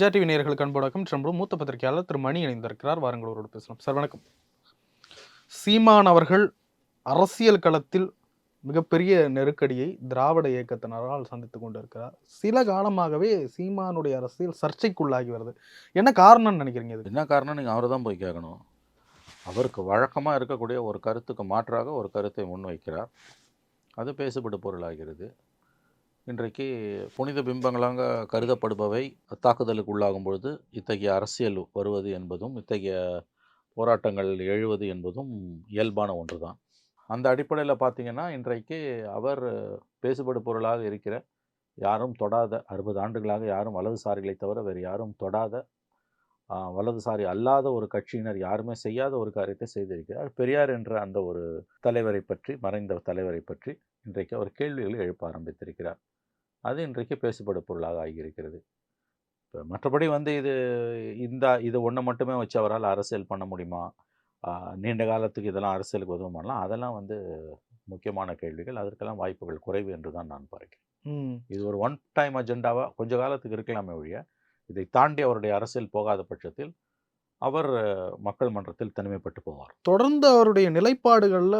ஜா TV நேயர்களுக்கு அன்போடக்கம் ட்ரம்பும் மூத்த பத்திரிகையாளர் திரு மணி இணைந்திருக்கிறார். வாருங்களோடு பேசலாம் சார் வணக்கம். சீமான் அவர்கள் அரசியல் களத்தில் மிகப்பெரிய நெருக்கடியை திராவிட இயக்கத்தினரால் சந்தித்து கொண்டிருக்கிறார். சில காலமாகவே சீமானுடைய அரசியல் சர்ச்சைக்குள்ளாகி வருது. என்ன காரணம்னு நினைக்கிறீங்க இது என்ன காரணம் நீங்கள் அவரை தான் போய் கேட்கணும். அவருக்கு வழக்கமாக இருக்கக்கூடிய ஒரு கருத்துக்கு மாற்றாக ஒரு கருத்தை முன்வைக்கிறார். அது பேசுபடு பொருளாகிறது. இன்றைக்கு புனித பிம்பங்களாக கருதப்படுபவை தாக்குதலுக்கு உள்ளாகும் பொழுது இத்தகைய அரசியல் வருவது என்பதும் இத்தகைய போராட்டங்கள் எழுவது என்பதும் இயல்பான ஒன்று தான் அந்த அடிப்படையில் பார்த்தீங்கன்னா இன்றைக்கு அவர் பேசுபடு பொருளாக இருக்கிற யாரும் தொடாத அறுபது ஆண்டுகளாக யாரும் வலதுசாரிகளை தவிர வேறு யாரும் தொடாத வலதுசாரி அல்லாத ஒரு கட்சியினர் யாருமே செய்யாத ஒரு காரியத்தை செய்திருக்கிறார். பெரியார் என்ற அந்த ஒரு தலைவரை பற்றி மறைந்த தலைவரை பற்றி இன்றைக்கு அவர் கேள்விகளை எழுப்ப ஆரம்பித்திருக்கிறார். அது இன்றைக்கு பேசுபடு பொருளாக ஆகியிருக்கிறது. இப்போ மற்றபடி வந்து இது இந்த இது ஒன்றை மட்டுமே வச்சு அவரால் அரசியல் பண்ண முடியுமா? நீண்ட காலத்துக்கு இதெல்லாம் அரசியலுக்கு உதவும் பண்ணலாம். அதெல்லாம் வந்து முக்கியமான கேள்விகள். அதற்கெல்லாம் வாய்ப்புகள் குறைவு என்று தான் நான் பார்க்கிறேன். இது ஒரு ஒன் டைம் அஜெண்டாவாக கொஞ்ச காலத்துக்கு இருக்கலாமே ஒழிய இதை தாண்டி அவருடைய அரசியல் போகாத பட்சத்தில் அவர் மக்கள் மன்றத்தில் தனிமைப்பட்டு போவார். தொடர்ந்து அவருடைய நிலைப்பாடுகள்ல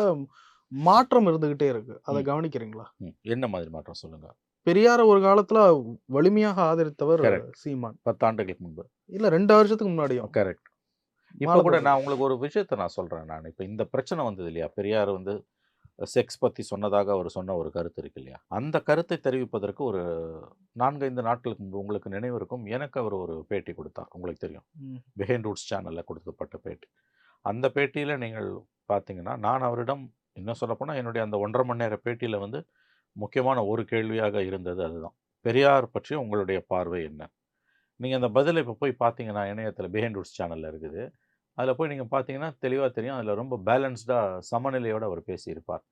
மாற்றம் இருந்துகிட்டே இருக்கு. அதை. கவனிக்கிறீங்களா? ம், என்ன மாதிரி மாற்றம் சொல்லுங்க? பெரியார ஒரு காலத்துல வலிமையாக ஆதரித்தவர். சீமான். பத்தாண்டுகளுக்கு முன்பு. இல்ல ரெண்டு வருஷத்துக்கு முன்னாடியும். கரெக்ட் இப்போ கூட. நான் உங்களுக்கு ஒரு விஷயத்தை நான் சொல்கிறேன் நான். இப்போ இந்த பிரச்சனை வந்தது இல்லையா? பெரியார் வந்து செக்ஸ் பற்றி சொன்னதாக அவர் சொன்ன ஒரு கருத்து இருக்கு இல்லையா? அந்த கருத்தை தெரிவிப்பதற்கு ஒரு நான்கைந்து நாட்களுக்கு முன்பு உங்களுக்கு நினைவு இருக்கும் எனக்கு அவர் ஒரு பேட்டி கொடுத்தார். உங்களுக்கு தெரியும். பிஹைண்ட் ரூட்ஸ் சேனலில் கொடுக்கப்பட்ட பேட்டி. அந்த பேட்டியில் நீங்கள் பார்த்தீங்கன்னா நான் அவரிடம் இன்னும் சொல்லப்போனால் என்னுடைய அந்த ஒன்றரை மணி நேர பேட்டியில் வந்து முக்கியமான ஒரு கேள்வியாக இருந்தது அதுதான். பெரியார் பற்றி உங்களுடைய பார்வை என்ன? நீங்கள் அந்த பதிலை இப்போ போய் பார்த்தீங்கன்னா இணையத்தில் பிஹைண்ட் ரூட்ஸ் சேனலில் இருக்குது. அதில் போய் நீங்கள் பார்த்தீங்கன்னா தெளிவாக தெரியும். அதில் ரொம்ப பேலன்ஸ்டாக சமநிலையோடு அவர் பேசியிருப்பார்.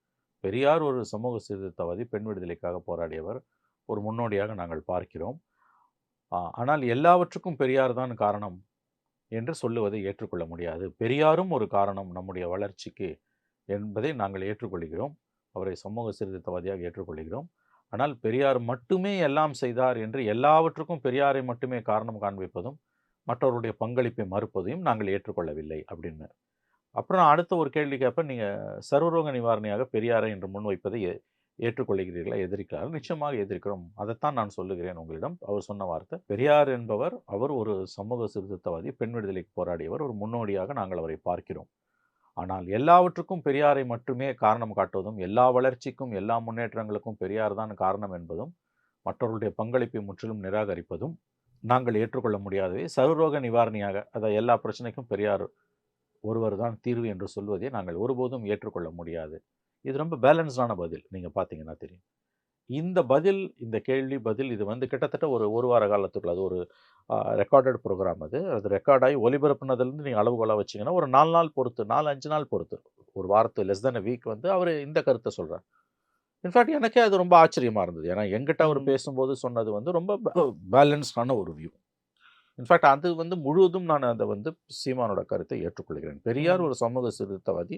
பெரியார் ஒரு சமூக சீர்திருத்தவாதி பெண் விடுதலைக்காக போராடியவர். ஒரு முன்னோடியாக நாங்கள் பார்க்கிறோம். ஆனால் எல்லாவற்றுக்கும் பெரியார் தான் காரணம் என்று சொல்லுவதை ஏற்றுக்கொள்ள முடியாது. பெரியாரும் ஒரு காரணம் நம்முடைய வளர்ச்சிக்கு என்பதை நாங்கள் ஏற்றுக்கொள்கிறோம். அவரை சமூக சீர்திருத்தவாதியாக ஏற்றுக்கொள்கிறோம். ஆனால் பெரியார் மட்டுமே எல்லாம் செய்தார் என்று எல்லாவற்றுக்கும் பெரியாரை மட்டுமே காரணம் காண்பிப்பதும் மற்றவருடைய பங்களிப்பை மறுப்பதையும் நாங்கள் ஏற்றுக்கொள்ளவில்லை அப்படின்னு. அப்புறம் நான் அடுத்த ஒரு கேள்வி கேட்பேன். நீங்கள் சர்வரோக நிவாரணியாக பெரியாரை என்று முன்வைப்பதை ஏற்றுக்கொள்கிறீர்களா? எதிர்க்கிறார்கள் நிச்சயமாக எதிர்க்கிறோம். அதைத்தான் நான் சொல்லுகிறேன் உங்களிடம். அவர் சொன்ன வார்த்தை பெரியார் என்பவர் அவர் ஒரு சமூக சீர்திருத்தவாதி பெண் விடுதலைக்கு போராடியவர். ஒரு முன்னோடியாக நாங்கள் அவரை பார்க்கிறோம். ஆனால் எல்லாவற்றுக்கும் பெரியாரை மட்டுமே காரணம் காட்டுவதும் எல்லா வளர்ச்சிக்கும் எல்லா முன்னேற்றங்களுக்கும் பெரியார் தான் காரணம் என்பதும் மற்றவர்களுடைய பங்களிப்பை முற்றிலும் நிராகரிப்பதும் நாங்கள் ஏற்றுக்கொள்ள முடியாதவை. சர்வரோக நிவாரணியாக அதாவது எல்லா பிரச்சனைக்கும் பெரியார் ஒருவர் தான் தீர்வு என்று சொல்வதை நாங்கள் ஒருபோதும் ஏற்றுக்கொள்ள முடியாது. இது ரொம்ப பேலன்ஸ்டான பதில் நீங்கள் பார்த்தீங்கன்னா தெரியும். இந்த பதில் இந்த கேள்வி பதில் இது வந்து கிட்டத்தட்ட ஒரு ஒரு வார காலத்துக்குள்ள அது ஒரு ரெக்கார்டட் ப்ரோக்ராம் அது. அது ரெக்கார்டாகி ஒலிபரப்புனதுலேருந்து நீங்கள் அளவுகோலாக வச்சிங்கன்னா ஒரு நாலு நாள் பொறுத்து நாலு அஞ்சு நாள் பொறுத்து ஒரு வாரத்து லெஸ் தென் வீக் வந்து அவர் இந்த கருத்தை சொல்கிறார் இன்ஃபேக்ட் எனக்கே அது ரொம்ப ஆச்சரியமாக இருந்தது. ஏன்னா எங்கிட்ட அவர். பேசும்போது சொன்னது வந்து ரொம்ப பேலன்ஸ்டான ஒரு வியூ இன்ஃபேக்ட் அது வந்து முழுவதும் நான் அதை வந்து சீமானோட கருத்தை ஏற்றுக்கொள்கிறேன். பெரியார். ஒரு சமூக சீர்திருத்தவாதி.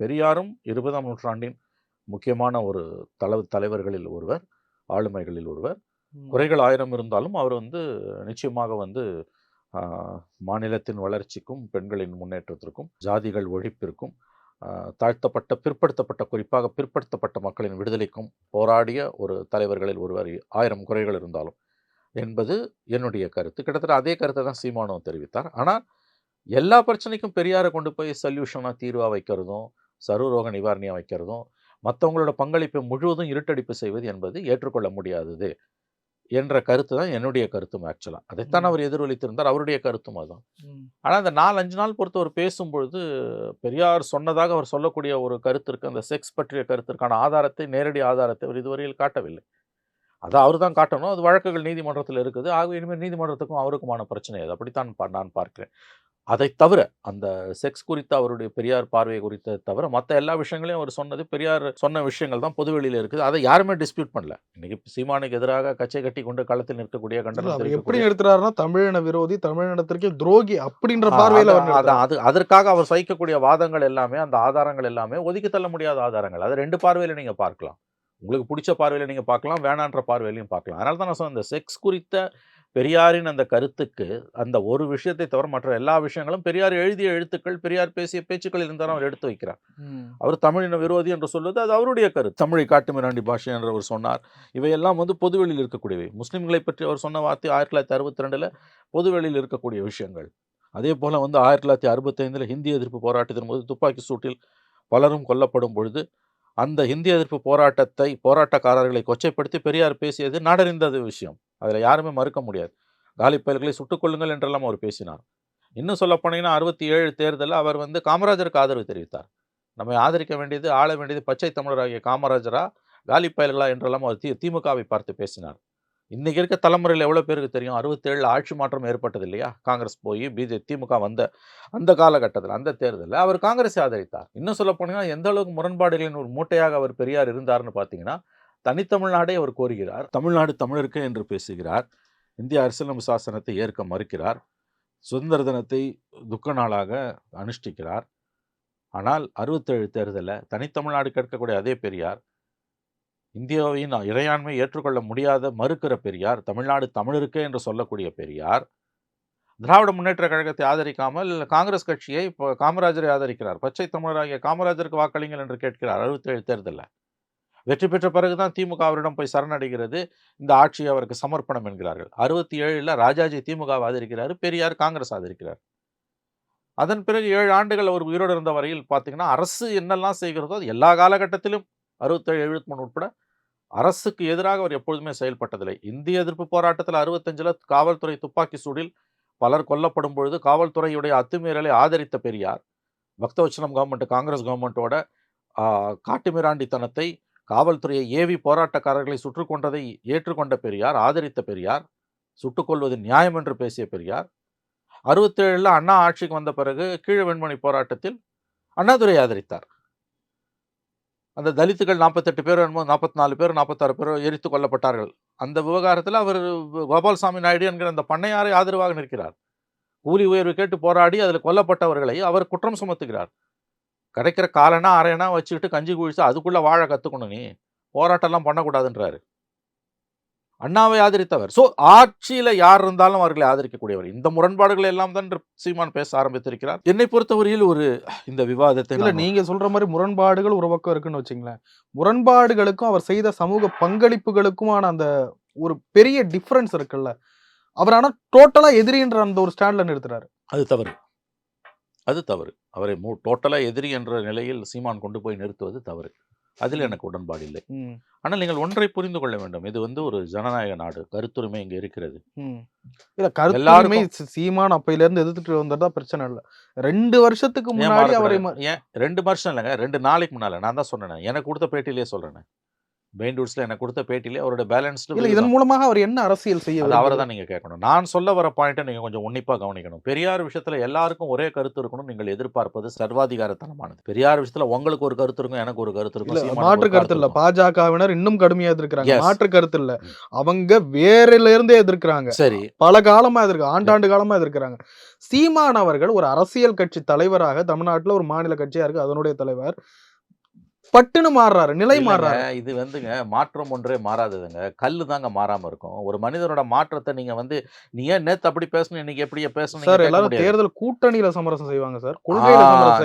பெரியாரும் இருபதாம் நூற்றாண்டின் முக்கியமான ஒரு தல தலைவர்களில் ஒருவர் ஆளுமைகளில் ஒருவர். குறைகள் ஆயிரம் இருந்தாலும் அவர் வந்து நிச்சயமாக வந்து மாநிலத்தின் வளர்ச்சிக்கும் பெண்களின் முன்னேற்றத்திற்கும் ஜாதிகள் ஒழிப்பிற்கும் தாழ்த்தப்பட்ட பிற்படுத்தப்பட்ட குறிப்பாக பிற்படுத்தப்பட்ட மக்களின் விடுதலைக்கும் போராடிய ஒரு தலைவர்களில் ஒருவர் ஆயிரம் குறைகள் இருந்தாலும் என்பது என்னுடைய கருத்து. கிட்டத்தட்ட அதே கருத்தை தான் சீமானும் தெரிவித்தார். ஆனால் எல்லா பிரச்சனைக்கும் பெரியாரை கொண்டு போய் சொல்யூஷனாக தீர்வாக வைக்கிறதும் சர்வரோக நிவாரணியாக வைக்கிறதும் மற்றவங்களோட பங்களிப்பை முழுவதும் இருட்டடிப்பு செய்வது என்பது ஏற்றுக்கொள்ள முடியாதது என்ற கருத்து தான் என்னுடைய கருத்தும் ஆக்சுவலாக அதைத்தான். அவர் எதிரொலித்திருந்தார். அவருடைய கருத்தும் அதுதான். ஆனால் அந்த நாலு அஞ்சு நாள் பொறுத்து அவர் பேசும்பொழுது பெரியார் சொன்னதாக அவர் சொல்லக்கூடிய ஒரு கருத்திற்கு அந்த செக்ஸ் பற்றிய கருத்திற்கான ஆதாரத்தை நேரடி ஆதாரத்தை அவர் இதுவரையில் காட்டவில்லை. அதை அவர் தான் காட்டணும். அது வழக்குகள் நீதிமன்றத்தில் இருக்குது. ஆகவே இனிமேல் நீதிமன்றத்துக்கும் அவருக்குமான பிரச்சனை அது. அப்படித்தான் நான் பார்க்கிறேன். அதை தவிர அந்த செக்ஸ் குறித்த அவருடைய பெரியார் பார்வை குறித்த தவிர மற்ற எல்லா விஷயங்களையும் அவர் சொன்னது பெரியார் சொன்ன விஷயங்கள் தான் பொதுவெளியில் இருக்குது. அதை யாருமே டிஸ்பியூட் பண்ணல. இன்னைக்கு சீமானுக்கு எதிராக கச்சை கட்டி கொண்டு களத்தில் நிற்கக்கூடிய கண்டனம் அவர் எப்படி எடுத்துறாருன்னா தமிழின விரோதி தமிழினத்திற்கு துரோகி அப்படின்ற பார்வையில அது அதற்காக அவர் சகிக்கக்கூடிய வாதங்கள் எல்லாமே அந்த ஆதாரங்கள் எல்லாமே ஒதுக்கி தள்ள முடியாத ஆதாரங்கள். அது ரெண்டு பார்வையில நீங்க பார்க்கலாம். உங்களுக்கு பிடிச்ச பார்வையில நீங்க பார்க்கலாம் வேணான்ற பார்வையிலையும் பார்க்கலாம். அதனால தான் நான் சொன்னேன் இந்த செக்ஸ் குறித்த பெரியாரின் அந்த கருத்துக்கு அந்த ஒரு விஷயத்தை தவிர மற்ற எல்லா விஷயங்களும் பெரியார் எழுதிய எழுத்துக்கள் பெரியார் பேசிய பேச்சுக்களில் இருந்தாலும் அவர் எடுத்து வைக்கிறார். அவர் தமிழின விரோதி என்று சொல்வது அது அவருடைய கருத்து. தமிழை காட்டுமிராண்டி பாஷை என்று அவர் சொன்னார். இவையெல்லாம் வந்து பொதுவெளியில் இருக்கக்கூடியவை. முஸ்லிம்களை பற்றி அவர் சொன்ன வார்த்தை ஆயிரத்தி தொள்ளாயிரத்தி அறுபத்தி ரெண்டில் பொதுவெளியில் இருக்கக்கூடிய விஷயங்கள். அதே போல் வந்து ஆயிரத்தி தொள்ளாயிரத்தி அறுபத்தைந்தில் ஹிந்தி எதிர்ப்பு போராட்டத்தின் போது துப்பாக்கி சூட்டில் பலரும் கொல்லப்படும் பொழுது அந்த ஹிந்தி எதிர்ப்பு போராட்டத்தை போராட்டக்காரர்களை கொச்சைப்படுத்தி பெரியார் பேசியது நாடறிந்தது விஷயம். அதில் யாருமே மறுக்க முடியாது. காலி பயல்களை சுட்டுக்கொள்ளுங்கள் என்றெல்லாம் அவர் பேசினார். இன்னும் சொல்ல போனீங்கன்னா அறுபத்தி ஏழு தேர்தலில் அவர் வந்து காமராஜருக்கு ஆதரவு தெரிவித்தார். நம்மை ஆதரிக்க வேண்டியது ஆள வேண்டியது பச்சை தமிழராகிய காமராஜரா காலி பயல்களா என்றெல்லாம் அவர் தி திமுகவை பார்த்து பேசினார். இன்றைக்கி இருக்க தலைமுறையில் எவ்வளோ பேருக்கு தெரியும்? அறுபத்தேழில் ஆட்சி மாற்றம் ஏற்பட்டது இல்லையா? காங்கிரஸ் போய் பிஜே திமுக வந்த அந்த காலகட்டத்தில் அந்த தேர்தலில் அவர் காங்கிரஸை ஆதரித்தார். இன்னும் சொல்ல போனீங்கன்னா எந்த அளவுக்கு முரண்பாடுகளின் ஒரு மூட்டையாக அவர் பெரியார் இருந்தார்னு பார்த்தீங்கன்னா தனித்தமிழ்நாடே அவர் கோருகிறார். தமிழ்நாடு தமிழருக்கு என்று பேசுகிறார். இந்திய அரசியலமைப்பு சாசனத்தை ஏற்க மறுக்கிறார். சுதந்திர தினத்தை துக்க நாளாக அனுஷ்டிக்கிறார். ஆனால் அறுபத்தேழு தேர்தலில் தனித்தமிழ்நாடு கேட்கக்கூடிய அதே பெரியார் இந்தியாவின் இறையாண்மை ஏற்றுக்கொள்ள முடியாத மறுக்கிற பெரியார் தமிழ்நாடு தமிழருக்கே என்று சொல்லக்கூடிய பெரியார் திராவிட முன்னேற்ற கழகத்தை ஆதரிக்காமல் காங்கிரஸ் கட்சியை இப்போ காமராஜரை ஆதரிக்கிறார். பச்சை தமிழராகிய காமராஜருக்கு வாக்களிங்கள் என்று கேட்கிறார் அறுபத்தேழு தேர்தலில். வெற்றி பெற்ற பிறகுதான் திமுக அவரிடம் போய் சரணடைகிறது. இந்த ஆட்சியை அவருக்கு சமர்ப்பணம் என்கிறார்கள். அறுபத்தி ஏழில் ராஜாஜி திமுகவை ஆதரிக்கிறார் பெரியார் காங்கிரஸ் ஆதரிக்கிறார். அதன் பிறகு ஏழு ஆண்டுகள் அவர் உயிரோடு இருந்த வரையில் பார்த்தீங்கன்னா அரசு என்னெல்லாம் செய்கிறதோ அது எல்லா காலகட்டத்திலும் அறுபத்தேழு எழுபத்தி மூணு உட்பட அரசுக்கு எதிராக அவர் எப்பொழுதுமே செயல்பட்டதில்லை. இந்திய எதிர்ப்பு போராட்டத்தில் அறுபத்தஞ்சில் காவல்துறை துப்பாக்கி சூடில் பலர் கொல்லப்படும் பொழுது காவல்துறையுடைய அத்துமீறலை ஆதரித்த பெரியார் பக்தவச்சலம் கவர்மெண்ட் காங்கிரஸ் கவர்மெண்ட்டோட காட்டுமிராண்டித்தனத்தை காவல்துறையை ஏவி போராட்டக்காரர்களை சுற்றுக்கொண்டதை ஏற்றுக்கொண்ட பெரியார் ஆதரித்த பெரியார் சுட்டுக்கொள்வது நியாயம் என்று பேசிய பெரியார். அறுபத்தேழில் அண்ணா ஆட்சிக்கு வந்த பிறகு கீழ வெண்மணி போராட்டத்தில் அண்ணாதுரை ஆதரித்தார். அந்த தலித்துகள் நாற்பத்தெட்டு பேர் நாற்பத்தி நாலு பேர் நாற்பத்தாறு பேர் எரித்து கொல்லப்பட்டார்கள். அந்த விவகாரத்தில் அவர் கோபால்சாமி நாயுடு என்கிற அந்த பண்ணையாரை ஆதரவாக நிற்கிறார். கூலி உயர்வு கேட்டு போராடி அதில் கொல்லப்பட்டவர்களை அவர் குற்றம் சுமத்துகிறார். கிடைக்கிற காலனா அரையனா வச்சுக்கிட்டு கஞ்சி குழிச்சு அதுக்குள்ளே வாழ கற்றுக்கணும் நீ. போராட்டம்லாம் பண்ணக்கூடாதுன்றாரு. அண்ணாவை ஆதரித்தவர். ஸோ ஆட்சியில் யார் இருந்தாலும் அவர்களை ஆதரிக்கக்கூடியவர். இந்த முரண்பாடுகள் எல்லாம் தான் சீமான் பேச ஆரம்பித்திருக்கிறார். என்னை பொறுத்தவரையில் ஒரு இந்த விவாதத்தை இல்ல நான் நீங்க சொல்ற மாதிரி முரண்பாடுகள் ஒரு பக்கம் இருக்குன்னு வச்சுங்களேன். முரண்பாடுகளுக்கும் அவர் செய்த சமூக பங்களிப்புகளுக்குமான அந்த ஒரு பெரிய டிஃபரன்ஸ் இருக்குல்ல. அவர் ஆனா டோட்டலா எதிரின்ற அந்த ஒரு ஸ்டாண்ட்ல நிறுத்துறாரு. அது தவறு. அது தவறு. அவரை மூ டோட்டலாக எதிரி என்ற நிலையில் சீமான் கொண்டு போய் நிறுத்துவது தவறு. அதில் எனக்கு உடன்பாடு இல்லை. ஆனால் நீங்கள் ஒன்றை புரிந்து கொள்ள வேண்டும். இது வந்து ஒரு ஜனநாயக நாடு. கருத்துரிமை இங்கே இருக்கிறது. இல்ல கருத்துரிமை சீமான் அப்பையில இருந்து எதிர்த்துட்டு வந்ததா பிரச்சனை இல்ல. ரெண்டு வருஷத்துக்கு முன்னாடி அவரை? ஏன் ரெண்டு வருஷம் இல்லைங்க ரெண்டு நாளைக்கு முன்னால. நான் தான் சொன்னேன். எனக்கு கொடுத்த பேட்டியிலே சொல்றேன். பெயின்டூட்ஸ்ல எனக்கு கொடுத்த பேட்டியிலே அவரோட பேலன்ஸ்டு இல்ல இதன் மூலமாக அவர் என்ன அரசியல் செய்ய அவரை? தான் நீங்க கேட்கணும். நான் சொல்ல வர பாயிண்ட்டை நீங்க கொஞ்சம் உன்னிப்பா கவனிக்கணும். பெரியார் விஷயத்துல எல்லாருக்கும் ஒரே கருத்து இருக்கணும் நீங்கள் எதிர்பார்ப்பது சர்வாதிகாரத்தனமானது. பெரியார் விஷயத்துல உங்களுக்கு ஒரு கருத்து இருக்கும் எனக்கு ஒரு கருத்து இருக்கும் மாற்று கருத்து இல்ல. பாஜகவினர் இன்னும் கடுமையா எதிர்க்கிறாங்க. மாற்று கருத்து இல்ல. அவங்க வேறில இருந்தே எதிர்க்கிறாங்க. சரி. பல காலமா எதிர்க்க ஆண்டாண்டு காலமா எதிர்க்கிறாங்க. சீமான் அவர்கள் ஒரு அரசியல் கட்சி தலைவராக தமிழ்நாட்டுல ஒரு மாநில கட்சியா இருக்கு. அதனுடைய தலைவர் பட்டுன்னு மாறுறாரு நிலை மாறுறாரு. இது வந்துங்க மாற்றம் ஒன்றே மாறாததுங்க. கல்லு தாங்க மாறாம இருக்கும். ஒரு மனிதனோட மாற்றத்தை நீங்க வந்து நீ ஏன் நேத்து அப்படி பேசணும் இன்னைக்கு எப்படியே பேசணும் சார் நீங்க எல்லாரும். தேர்தல் கூட்டணியில சமரசம் செய்வாங்க சார்.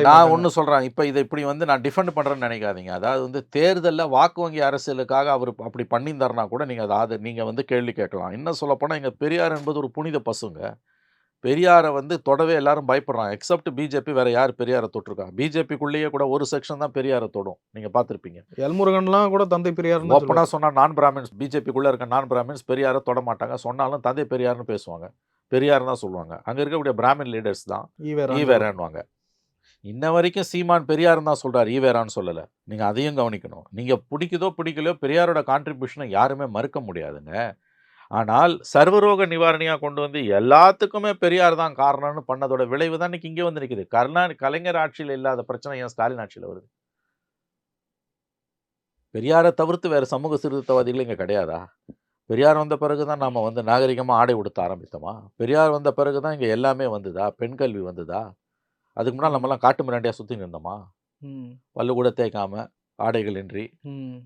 நான் ஒன்று சொல்கிறேன் இப்போ இதை இப்படி வந்து நான் டிஃபெண்ட் பண்ணுறேன்னு நினைக்காதீங்க. அதாவது வந்து தேர்தலில் வாக்கு வங்கி அரசியலுக்காக அவர் அப்படி பண்ணியிருந்தாருனா கூட நீங்கள் அதை நீங்கள் வந்து கேள்வி கேட்கலாம். இன்னும் சொல்லப்போனால் இங்கே பெரியார் என்பது ஒரு புனித பசுங்க. பெரியாரை வந்து தொடவே எல்லாரும் பயப்படுறாங்க. எக்ஸப்ட் பிஜேபி வேற யார் பெரியாரை தொட்டிருக்காங்க. பிஜேபிக்குள்ளேயே கூட ஒரு செக்ஷன் தான் பெரியாரை தொடும். நீங்கள் பார்த்துருப்பீங்க. எல்முருகன்லாம் கூட தந்தை பெரியார் ஓப்பனாக சொன்னால் நான் பிராமின்ஸ் பிஜேபிக்குள்ளே இருக்க நான் பிராமின்ஸ் பெரியாரை தொட மாட்டாங்க சொன்னாலும் தந்தை பெரியார்னு பேசுவாங்க. பெரியார் தான் சொல்லுவாங்க. அங்கே இருக்கக்கூடிய பிராமின் லீடர்ஸ் தான் ஈவேரான்வாங்க இன்ன வரைக்கும் சீமான் பெரியார் தான் சொல்றாரு. ஈவேரான்னு சொல்லலை. நீங்கள் அதையும் கவனிக்கணும். நீங்கள் பிடிக்குதோ பிடிக்கலையோ பெரியாரோட கான்ட்ரிபியூஷனை யாருமே மறுக்க முடியாதுங்க. ஆனால் சர்வரோக நிவாரணியாக கொண்டு வந்து எல்லாத்துக்குமே பெரியார் தான் காரணம்னு பண்ணதோட விளைவு தான் இன்னைக்கு இங்கே வந்து நிற்குது கருணா கலைஞர் ஆட்சியில் இல்லாத பிரச்சனை ஏன் ஸ்டாலின் ஆட்சியில் வருது? பெரியாரை தவிர்த்து வேறு சமூக சீர்திருத்தவாதிகள் இங்கே கிடையாதா? பெரியார் வந்த பிறகு தான் நாம் வந்து நாகரிகமாக ஆடை உடுத்த ஆரம்பித்தோமா? பெரியார் வந்த பிறகு தான் இங்கே எல்லாமே வந்ததா? பெண் கல்வி வந்ததா? அதுக்கு முன்னால் நம்மலாம் காட்டு மிராண்டியாக சுற்றி இருந்தோமா? ம், பல்லு கூட தேய்க்காம ஆடைகள் இன்றி. ம்.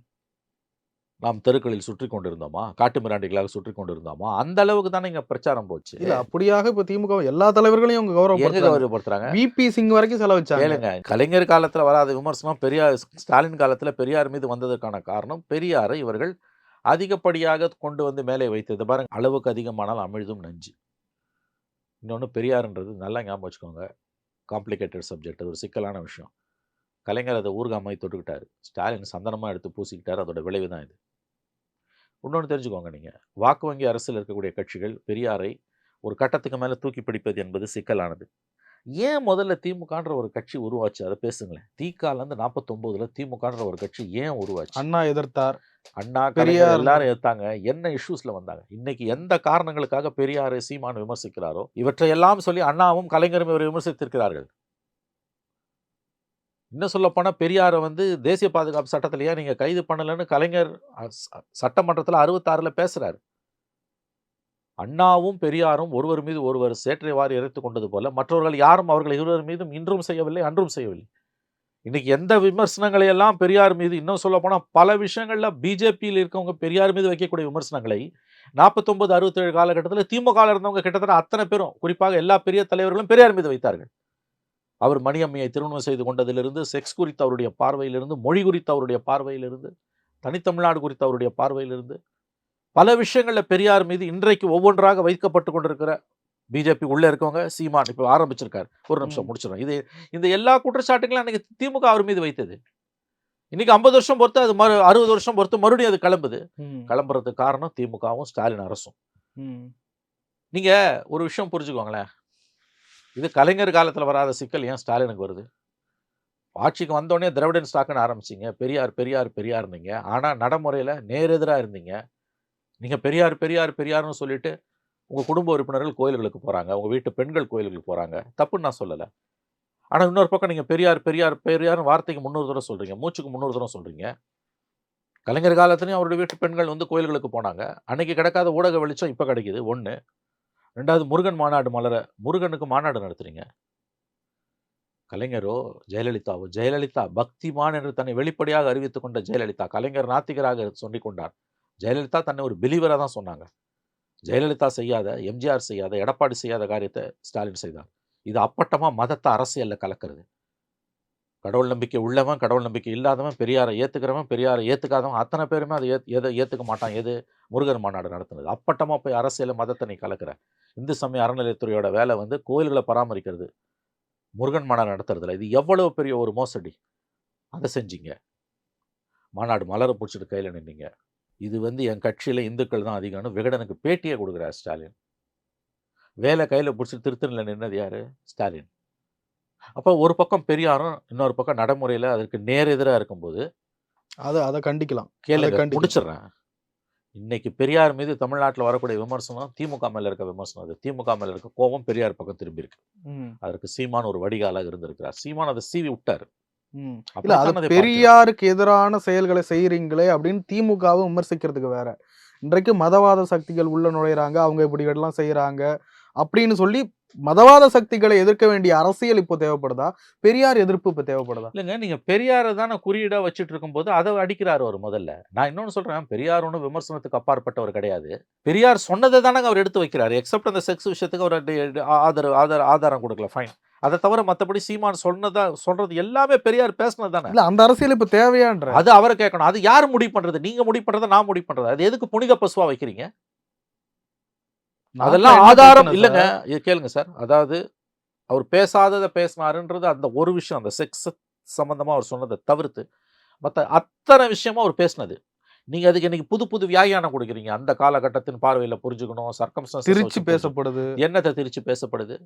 நாம் தெருக்களில் சுற்றி கொண்டிருந்தோமா? காட்டு மிராண்டிகளாக சுற்றி கொண்டிருந்தோமா? அந்த அளவுக்கு தானே இங்க பிரச்சாரம் போச்சு. இல்ல அப்படியாக இப்ப திமுக எல்லா தலைவர்களையும் அவங்க எங்க கௌரவப்படுத்துறாங்க? விபி சிங் வரைக்கும் செலவச்சாங்க. கேளுங்க கலைஞர் காலத்துல வராத விமர்சனம் பெரியார் ஸ்டாலின் காலத்துல பெரியார் மீது வந்ததற்கான காரணம் பெரியாரை இவர்கள் அதிகப்படியாக கொண்டு வந்து மேலே வைத்தது. பாருங்க அளவுக்கு அதிகமானால் அமிழ்தும் நஞ்சு. இன்னொன்று பெரியார்ன்றது நல்லா ஞாபகம் வச்சுக்கோங்க. காம்ப்ளிகேட்டட் சப்ஜெக்ட் அது ஒரு சிக்கலான விஷயம். கலைஞர் அதை ஊர்காமாய் தொட்டுக்கிட்டாரு. ஸ்டாலின் சந்தனமாக எடுத்து பூசிக்கிட்டாரு. அதோட விளைவு தான் இது. இன்னொன்று தெரிஞ்சுக்கோங்க நீங்கள் வாக்கு வங்கி அரசில் இருக்கக்கூடிய கட்சிகள் பெரியாரை ஒரு கட்டத்துக்கு மேலே தூக்கி பிடிப்பது என்பது சிக்கலானது. ஏன் முதல்ல திமுகன்ற ஒரு கட்சி உருவாச்சு? அதை பேசுங்களேன். தீக்காலேருந்து நாற்பத்தொம்போதுல திமுகன்ற ஒரு கட்சி ஏன் உருவாச்சு? அண்ணா எதிர்த்தார். அண்ணா பெரியார் எல்லாரும் எடுத்தாங்க என்ன இஷ்யூஸ்ல வந்தாங்க? இன்னைக்கு எந்த காரணங்களுக்காக பெரியார் சீமான் விமர்சிக்கிறாரோ? இவற்றை எல்லாம் சொல்லி அண்ணாவும் கலைஞரும் இவரை விமர்சித்திருக்கிறார்கள். இன்னும் சொல்லப்போனால் பெரியாரை வந்து தேசிய பாதுகாப்பு சட்டத்திலேயே நீங்க கைது பண்ணலைன்னு கலைஞர் சட்டமன்றத்தில் அறுபத்தாறில் பேசுகிறார் அறுபத்தாறுல பேசுறாரு. அண்ணாவும் பெரியாரும் ஒருவர் மீது ஒருவர் சேற்றை வாரி இறைத்து கொண்டது போல மற்றவர்கள் யாரும் அவர்கள் இருவர் மீதும் இன்றும் செய்யவில்லை அன்றும் செய்யவில்லை. இன்றைக்கி எந்த விமர்சனங்களை எல்லாம் பெரியார் மீது இன்னும் சொல்லப்போனால் பல விஷயங்களில் பிஜேபியில் இருக்கவங்க பெரியார் மீது வைக்கக்கூடிய விமர்சனங்களை நாற்பத்தொம்பது அறுபத்தேழு காலகட்டத்தில் திமுக இருந்தவங்க கிட்டத்தட்ட அத்தனை பேரும் குறிப்பாக எல்லா பெரிய தலைவர்களும் பெரியார் மீது வைத்தார்கள். அவர் மணியம்மையை திருமணம் செய்து கொண்டதிலிருந்து செக்ஸ் குறித்த அவருடைய பார்வையிலிருந்து மொழி குறித்த அவருடைய பார்வையிலிருந்து தனித்தமிழ்நாடு குறித்த அவருடைய பார்வையிலிருந்து பல விஷயங்கள்ல பெரியார் மீது இன்றைக்கு ஒவ்வொன்றாக வைக்கப்பட்டு கொண்டிருக்கிற பிஜேபி உள்ள இருக்கவங்க சீமான் இப்போ ஆரம்பிச்சிருக்காரு. ஒரு நிமிஷம். முடிச்சிடும் இது இந்த எல்லா குற்றச்சாட்டுகளும் அன்னைக்கு திமுக அவர் மீது வைத்தது. இன்னைக்கு ஐம்பது வருஷம் பொறுத்து அது மறு அறுபது வருஷம் பொறுத்து மறுபடியும் அது கிளம்புது. கிளம்புறதுக்கு காரணம் திமுகவும் ஸ்டாலின் அரசும். ம். நீங்க ஒரு விஷயம் புரிஞ்சுக்கோங்களேன். இது கலைஞர் காலத்தில் வராத சிக்கல் ஏன் ஸ்டாலினுக்கு வருது? ஆட்சிக்கு வந்தோடனே திராவிடன் ஸ்டாக்குன்னு ஆரம்பிச்சீங்க. பெரியார் பெரியார் பெரியார்னீங்க. ஆனால் நடைமுறையில் நேரெதிராக இருந்தீங்க. நீங்கள் பெரியார் பெரியார் பெரியார்னு சொல்லிட்டு உங்கள் குடும்ப உறுப்பினர்கள் கோயில்களுக்கு போகிறாங்க உங்கள் வீட்டு பெண்கள் கோயில்களுக்கு போகிறாங்க தப்புன்னு நான் சொல்லலை. ஆனால் இன்னொரு பக்கம் நீங்கள் பெரியார் பெரியார் பெரியார் வார்த்தைக்கு முன்னூறு தூரம் சொல்கிறீங்க மூச்சுக்கு முன்னூறு தூரம் சொல்கிறீங்க கலைஞர் காலத்துலேயும் அவருடைய வீட்டு பெண்கள் வந்து கோயில்களுக்கு போனாங்க. அன்றைக்கி கிடைக்காத ஊடக வெளிச்சம் இப்போ கிடைக்குது. ஒன்று ரெண்டாவது முருகன் மாநாடு மலர முருகனுக்கு மாநாடு நடத்துறீங்க. கலைஞரோ ஜெயலலிதாவோ ஜெயலலிதா பக்திமான் என்று தன்னை வெளிப்படையாக அறிவித்துக் கொண்ட ஜெயலலிதா கலைஞர் நாத்திகராக சொல்லிக் கொண்டார். ஜெயலலிதா தன்னை ஒரு பிலீவராக தான் சொன்னாங்க. ஜெயலலிதா செய்யாத எம்ஜிஆர் செய்யாத எடப்பாடி செய்யாத காரியத்தை ஸ்டாலின் செய்தார். இது அப்பட்டமா மதத்தை அரசியல்ல கலக்கிறது. கடவுள் நம்பிக்கை உள்ளவன் கடவுள் நம்பிக்கை இல்லாதவன் பெரியாரை ஏத்துக்கிறவன் பெரியாரை ஏத்துக்காதவன் அத்தனை பேருமே அதை ஏத் எதை ஏத்துக்க மாட்டான். எது? முருகன் மாநாடு நடத்துனது. அப்பட்டமா போய் அரசியல மதத்தை நீ கலக்கிற. இந்து சமய அறநிலையத்துறையோட வேலை வந்து கோயில்களை பராமரிக்கிறது. முருகன் மாநாடு நடத்துறதுல இது எவ்வளவு பெரிய ஒரு மோசடி? அதை செஞ்சீங்க. மாநாடு மலர பிடிச்சிட்டு கையில் நின்னீங்க. இது வந்து என் கட்சியில இந்துக்கள் தான் அதிகம்னு விகடனுக்கு பேட்டியே கொடுக்குறார் ஸ்டாலின். வேலை கையில் பிடிச்சிட்டு திருத்தணியில் நின்னது யாரு? ஸ்டாலின். அப்போ ஒரு பக்கம் பெரியாரும் இன்னொரு பக்கம் நடைமுறையில் அதற்கு நேர் எதிராக இருக்கும்போது அதை அதை கண்டிக்கலாம். கண்டிக்கணும். முடிச்சிடுறேன். இன்னைக்கு பெரியார் மீது தமிழ்நாட்டில் வரக்கூடிய விமர்சனம் திமுக மேல இருக்க விமர்சனம் அது. திமுக மேல இருக்க கோபம் பெரியார் பக்கம் திரும்பி இருக்கு. ம், அதற்கு சீமான் ஒரு வடிகாலாக இருந்திருக்கிறார். சீமான் அதை சீவி விட்டார். பெரியாருக்கு எதிரான செயல்களை செய்யறீங்களே அப்படின்னு திமுகவை விமர்சிக்கிறதுக்கு வேற. இன்றைக்கு மதவாத சக்திகள் உள்ள நுழையிறாங்க அவங்க இப்படி எல்லாம் செய்யறாங்க அப்படின்னு சொல்லி மதவாத சக்திகளை எதிர்க்க வேண்டிய அரசியல் இப்போ தேவைப்படுதா? பெரியார் எதிர்ப்பு இப்போ தேவைப்படுதா? இல்லைங்க நீங்க பெரியாரை தானே குறியீடா வச்சுட்டு இருக்கும்போது அதை அடிக்கிறாரு அவர் முதல்ல. நான் இன்னொன்னு சொல்றேன் பெரியார் ஒன்றும் விமர்சனத்துக்கு அப்பாற்பட்டவர் கிடையாது. பெரியார் சொன்னதை தானங்க அவர் எடுத்து வைக்கிறாரு. எக்ஸப்ட் அந்த செக்ஸ் விஷயத்துக்கு அவர் ஆதரவு ஆதார ஆதாரம் கொடுக்கல ஃபைன் அதை தவிர மற்றபடி சீமான் சொன்னதா சொல்றது எல்லாமே பெரியார் பேசுனது தானே. இல்ல அந்த அரசியல் இப்போ தேவையான்ற. அது அவரை கேட்கணும். அது யார் முடிவு பண்றது? நீங்க முடிவு பண்றதை நான் முடிவு பண்றது. அது எதுக்கு புனித பசுவா வைக்கிறீங்க? அதெல்லாம் ஆதாரம் இல்லைங்க. இது கேளுங்க சார். அதாவது அவர் பேசாததை பேசினாருன்றது அந்த ஒரு விஷயம் அந்த செக்ஸ் சம்பந்தமா அவர் சொன்னதை தவிர்த்து மற்ற அத்தனை விஷயமா அவர் பேசினது. நீங்க அதுக்கு இன்னைக்கு புது புது வியாகியானம் கொடுக்குறீங்க. அந்த காலகட்டத்தின் பார்வையில புரிஞ்சுக்கணும் சர்க்கம்ஸ்டன்ஸ் திருச்சி பேசப்படுது. என்னத்தை திருச்சி பேசப்படுது?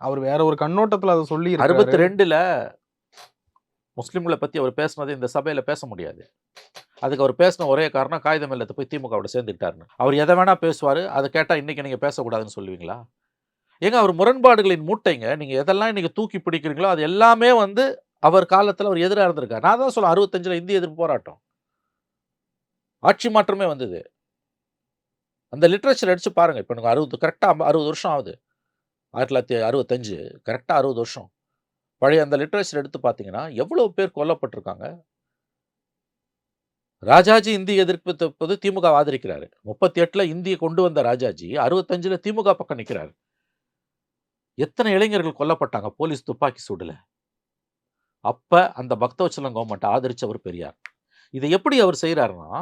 அவர் வேற ஒரு கண்ணோட்டத்துல அதை சொல்லி அறுபத்தி ரெண்டுல முஸ்லிம்களை பத்தி அவர் பேசினது இந்த சபையில பேச முடியாது. அதுக்கு அவர் பேசின ஒரே காரணம் காகிதம் இல்லத்தை போய் திமுகவோட சேர்ந்துக்கிட்டாருன்னு. அவர் எதை வேணால் பேசுவார் அதை கேட்டால் இன்றைக்கி நீங்கள் பேசக்கூடாதுன்னு சொல்லுவீங்களா? ஏங்க அவர் முரண்பாடுகளின் மூட்டைங்க. நீங்கள் எதெல்லாம் இன்றைக்கி தூக்கி பிடிக்கிறீங்களோ அது எல்லாமே வந்து அவர் காலத்தில் அவர் எதிராக இருந்திருக்கார். நான் தான் சொல்ல அறுபத்தஞ்சில் இந்திய எதிர்ப்பு போராட்டம். ஆட்சி மாற்றமே வந்தது. அந்த லிட்ரேச்சர் அடித்து பாருங்கள் இப்போ எனக்கு அறுபது கரெக்டாக அறுபது வருஷம் ஆகுது. ஆயிரத்தி தொள்ளாயிரத்தி அறுபத்தஞ்சு கரெக்டாக அறுபது வருஷம். பழைய அந்த லிட்ரேச்சர் எடுத்து பார்த்தீங்கன்னா எவ்வளோ பேர் கொல்லப்பட்டிருக்காங்க? ராஜாஜி இந்திய எதிர்ப்பு போது திமுக ஆதரிக்கிறாரு. முப்பத்தி எட்டில் இந்திய கொண்டு வந்த ராஜாஜி அறுபத்தஞ்சில் திமுக பக்கம் நிற்கிறாரு எத்தனை இளைஞர்கள் கொல்லப்பட்டாங்க போலீஸ் துப்பாக்கி சூடில்? அப்போ அந்த பக்தவச்சலம் கவர்மெண்ட் ஆதரித்தவர் பெரியார். இதை எப்படி அவர் செய்கிறாருன்னா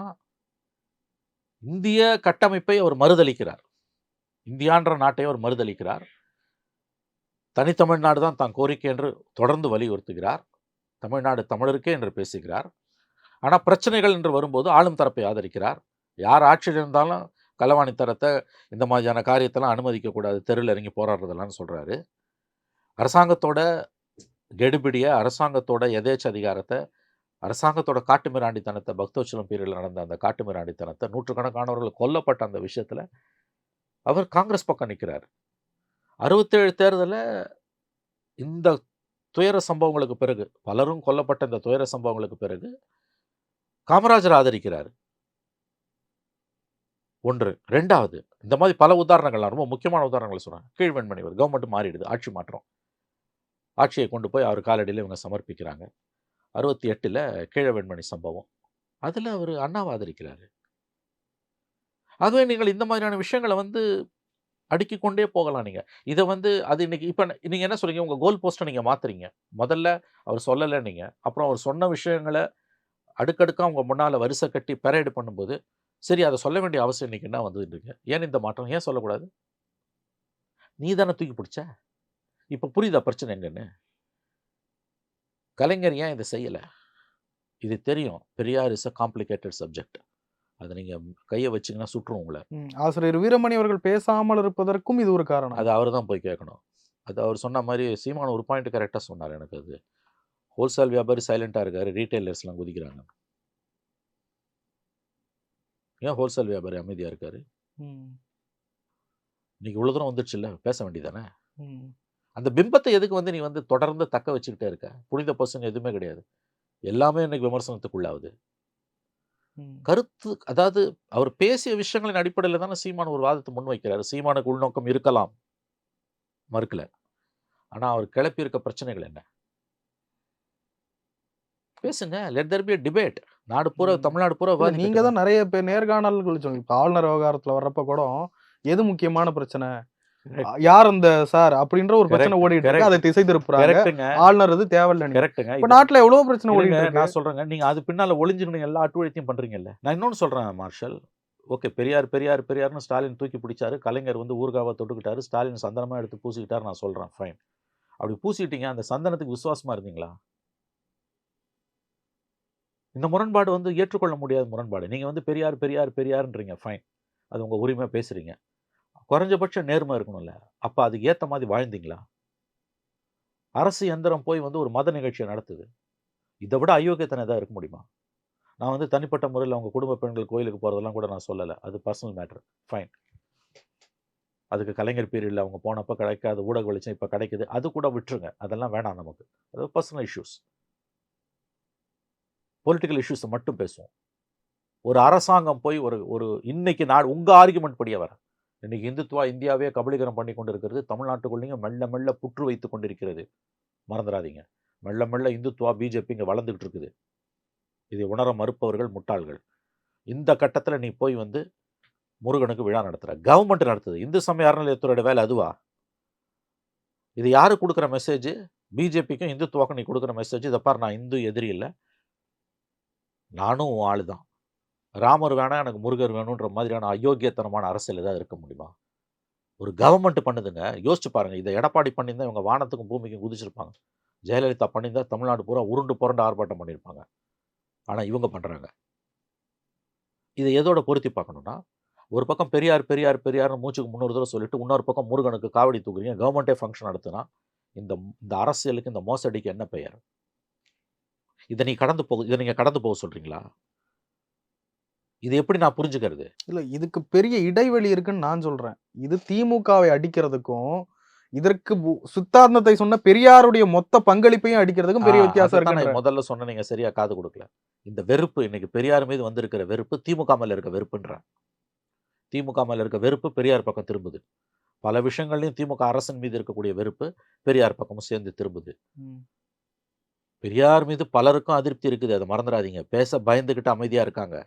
இந்திய கட்டமைப்பை அவர் மறுதளிக்கிறார். இந்தியான்ற நாட்டை அவர் மறுதளிக்கிறார். தனித்தமிழ்நாடு தான் தான் கோரிக்கை என்று தொடர்ந்து வலியுறுத்துகிறார். தமிழ்நாடு தமிழருக்கே என்று பேசுகிறார். ஆனால் பிரச்சனைகள் என்று வரும்போது ஆளும் தரப்பை ஆதரிக்கிறார். யார் ஆட்சியில் இருந்தாலும் களவாணித்தரத்தை இந்த மாதிரியான காரியத்தெல்லாம் அனுமதிக்கக்கூடாது தெருவில் இறங்கி போராடுறதெல்லாம் சொல்கிறாரு அரசாங்கத்தோட கெடுபிடிய அரசாங்கத்தோட எதேச்ச அதிகாரத்தை அரசாங்கத்தோட காட்டுமிராண்டித்தனத்தை பக்தோச்சலம் பீரியடில் நடந்த அந்த காட்டுமிராண்டித்தனத்தை நூற்றுக்கணக்கானவர்கள் கொல்லப்பட்ட அந்த விஷயத்தில் அவர் காங்கிரஸ் பக்கம் நிற்கிறார் அறுபத்தேழு தேர்தலில் இந்த துயர சம்பவங்களுக்கு பிறகு பலரும் கொல்லப்பட்ட இந்த துயர சம்பவங்களுக்கு பிறகு காமராஜர் ஆதரிக்கிறார். ஒன்று. ரெண்டாவது இந்த மாதிரி பல உதாரணங்கள் ரொம்ப முக்கியமான உதாரணங்களை சொல்கிறாங்க கீழ்வெண்மணி ஒரு கவர்மெண்ட் மாறிடுது ஆட்சி மாற்றம். ஆட்சியை கொண்டு போய் அவர் காலடியில் இவங்க சமர்ப்பிக்கிறாங்க. அறுபத்தி எட்டில் கீழவெண்மணி சம்பவம். அதில் அவர் அண்ணாவை ஆதரிக்கிறாரு. அதுவே நீங்கள் இந்த மாதிரியான விஷயங்களை வந்து அடுக்கி கொண்டே போகலாம் நீங்கள் இதை வந்து அது இன்னைக்கு இப்போ நீங்கள் என்ன சொல்கிறீங்க உங்கள் கோல் போஸ்ட்டை நீங்கள் மாற்றுறீங்க முதல்ல அவர் சொல்லலை நீங்கள் அப்புறம் அவர் சொன்ன விஷயங்களை அடுக்கடுக்காக உங்கள் முன்னால் வரிசை கட்டி பெரேடு பண்ணும்போது சரி அதை சொல்ல வேண்டிய அவசியம் இன்னைக்கு என்ன வந்துருக்கு ஏன் இந்த மாற்றம்? ஏன் சொல்லக்கூடாது? நீ தானே தூக்கி பிடிச்ச? இப்போ புரியுதா பிரச்சனை எங்கன்னு கலைஞர் ஏன் இதை செய்யலை? இது தெரியும். Periyar is a complicated subject அதை நீங்கள் கையை வச்சிங்கன்னா சுற்றும் உங்களை. ஆசிரியர் வீரமணி அவர்கள் பேசாமல் இருப்பதற்கும் இது ஒரு காரணம். அது அவர் தான் போய் கேட்கணும். அது அவர் சொன்ன மாதிரி சீமான் ஒரு பாயிண்ட் கரெக்டாக சொன்னார் எனக்கு அது. ஹோல்சேல் வியாபாரி சைலண்டாக இருக்காரு ரீட்டைலர்ஸ்லாம் குதிக்கிறாங்க. ஏன் ஹோல்சேல் வியாபாரி அமைதியாக இருக்காரு? இன்னைக்கு இவ்வளோ தூரம் வந்துடுச்சுல்ல பேச வேண்டியதானே? அந்த பிம்பத்தை எதுக்கு வந்து நீ வந்து தொடர்ந்து தக்க வச்சுக்கிட்டே இருக்க? புனித பர்சன் எதுவுமே கிடையாது. எல்லாமே இன்னைக்கு விமர்சனத்துக்குள்ளாகுது. ம். கருத்து அதாவது அவர் பேசிய விஷயங்களின் அடிப்படையில் தானே சீமான் ஒரு வாதத்தை முன்வைக்கிறாரு சீமானுக்கு உள்நோக்கம் இருக்கலாம். மறுக்கல. ஆனா அவர் கிளப்பி இருக்க பிரச்சனைகள் என்ன? பேசுங்க. லெட் be a டிபேட் நாடு பூரா. தமிழ்நாடு பூரா. நீங்க தான் நிறைய பேர் நேர்காணல்கள் சொன்னீங்க இப்ப ஆளுநர் விவகாரத்துல வர்றப்ப கூட எது முக்கியமான பிரச்சனை. யார் அந்த சார் அப்படின்ற ஒரு பிரச்சனை ஓடிட்டு இருக்கு. அதை திசை திருப்புறாங்க. ஆளுநர் இது தேவையில்லை கரெக்ட்டுங்க இப்ப நாட்டுல எவ்வளவு பிரச்சனை ஓடிட்டு நான் சொல்றேங்க. நீங்க அது பின்னால ஒளிஞ்சுக்கணும் எல்லா அட்டுழியத்தையும் பண்றீங்கல்ல. நான் இன்னொன்னு சொல்றேன் மார்ஷல். ஓகே பெரியார் பெரியார் பெரியார்னு ஸ்டாலின் தூக்கி பிடிச்சாரு. கலைஞர் வந்து ஊர்காவை தொட்டுக்கிட்டாரு. ஸ்டாலின் சந்தனமா எடுத்து பூசிக்கிட்டாரு நான் சொல்றேன். ஃபைன் அப்படி பூசிட்டீங்க அந்த சந்தனத்துக்கு விசுவாசமா இருந்தீங்களா? இந்த முரண்பாடு வந்து ஏற்றுக்கொள்ள முடியாத முரண்பாடு. நீங்க வந்து பெரியார் பெரியார் பெரியார்ன்றீங்க ஃபைன் அது உங்க உரிமை பேசுறீங்க. குறைஞ்சபட்சம் நேர்மை இருக்கணும்ல. அப்போ அதுக்கு ஏத்த மாதிரி வாழ்ந்தீங்களா? அரசு எந்திரம் போய் வந்து ஒரு மத நிகழ்ச்சியை நடத்துது. இதை விட அயோக்கியத்தனை எதாவது இருக்க முடியுமா? நான் வந்து தனிப்பட்ட முறையில் அவங்க குடும்ப பெண்கள் கோயிலுக்கு போகிறதெல்லாம் கூட நான் சொல்லலை. அது பர்சனல் மேட்டர் ஃபைன் அதுக்கு கலைஞர் பீரியடில் அவங்க போனப்போ கிடைக்காத ஊடக வெளிச்சம் இப்போ கிடைக்குது. அது கூட விட்டுருங்க. அதெல்லாம் வேணாம் நமக்கு. அது பர்சனல் இஷ்யூஸ் பொலிட்டிக்கல் இஷ்யூஸை மட்டும் பேசுவோம். ஒரு அரசாங்கம் போய் ஒரு ஒரு இன்னைக்கு நாடு உங்கள் ஆர்குமெண்ட் படியே வர இன்னைக்கு இந்துத்துவா இந்தியாவே கபலீகரம் பண்ணி கொண்டு இருக்கிறது தமிழ்நாட்டுக்குள்ளேயும் மெல்ல மெல்ல புற்று வைத்து கொண்டிருக்கிறது. மறந்துடாதீங்க. மெல்ல மெல்ல இந்துத்துவா பிஜேபி இங்கே வளர்ந்துக்கிட்டு இருக்குது. இதை உணர மறுப்பவர்கள் முட்டாள்கள். இந்த கட்டத்தில் நீ போய் வந்து முருகனுக்கு விழா நடத்துகிற கவர்மெண்ட் நடத்துது. இந்து சமய அறநிலையத்துறையோட வேலை அதுவா? இது யாரு கொடுக்குற மெசேஜ் பிஜேபிக்கும் இந்துத்துவாக்கும் நீ கொடுக்குற மெசேஜ் இதை பாரு நான் இந்து எதிரி இல்லை. நானும் ஆள் ஆளு தான். ராமர் வேணா எனக்கு முருகர் வேணுன்ற மாதிரியான அயோக்கியத்தனமான அரசியல் ஏதாவது இருக்க முடியுமா? ஒரு கவர்மெண்ட் பண்ணுதுங்க. யோசிச்சு பாருங்கள் இதை எடப்பாடி பண்ணியிருந்தால் இவங்க வானத்துக்கும் பூமிக்கும் குதிச்சிருப்பாங்க. ஜெயலலிதா பண்ணியிருந்தால் தமிழ்நாடு பூரா உருண்டு புரண்டு ஆர்ப்பாட்டம் பண்ணியிருப்பாங்க. ஆனால் இவங்க பண்ணுறாங்க இதை எதோட பொருத்தி பார்க்கணும்னா ஒரு பக்கம் பெரியார் பெரியார் பெரியார்னு மூச்சுக்கு முன்னூறு தடவை சொல்லிட்டு இன்னொரு பக்கம் முருகனுக்கு காவடி தூக்குறீங்க. கவர்மெண்ட்டே ஃபங்க்ஷன் நடத்துனா இந்த இந்த அரசியலுக்கு இந்த மோசடிக்கு என்ன பெயர்? இதை நீ கடந்து போக இதை நீங்கள் கடந்து போக சொல்கிறீங்களா இது எப்படி நான் புரிஞ்சுக்கிறது? இல்ல இதுக்கு பெரிய இடைவெளி இருக்குன்னு நான் சொல்றேன். இது திமுகவை அடிக்கிறதுக்கும் இதற்கு சித்தாந்தத்தை சொன்ன பெரியாருடைய மொத்த பங்களிப்பையும் அடிக்கிறதுக்கும் பெரிய வித்தியாசம் இருக்கு முதல்ல சொன்ன நீங்க சரியா காது கொடுக்கல. இந்த வெறுப்பு இன்னைக்கு பெரியார் மீது வந்திருக்கிற வெறுப்பு திமுக மேல இருக்க வெறுப்புன்ற திமுக மேல இருக்க வெறுப்பு பெரியார் பக்கம் திரும்புது. பல விஷயங்கள்லையும் திமுக அரசின் மீது இருக்கக்கூடிய வெறுப்பு பெரியார் பக்கமும் சேர்ந்து திரும்புது. பெரியார் மீது பலருக்கும் அதிருப்தி இருக்குது. அதை மறந்துடாதீங்க பேச பயந்துக்கிட்டு அமைதியா இருக்காங்க.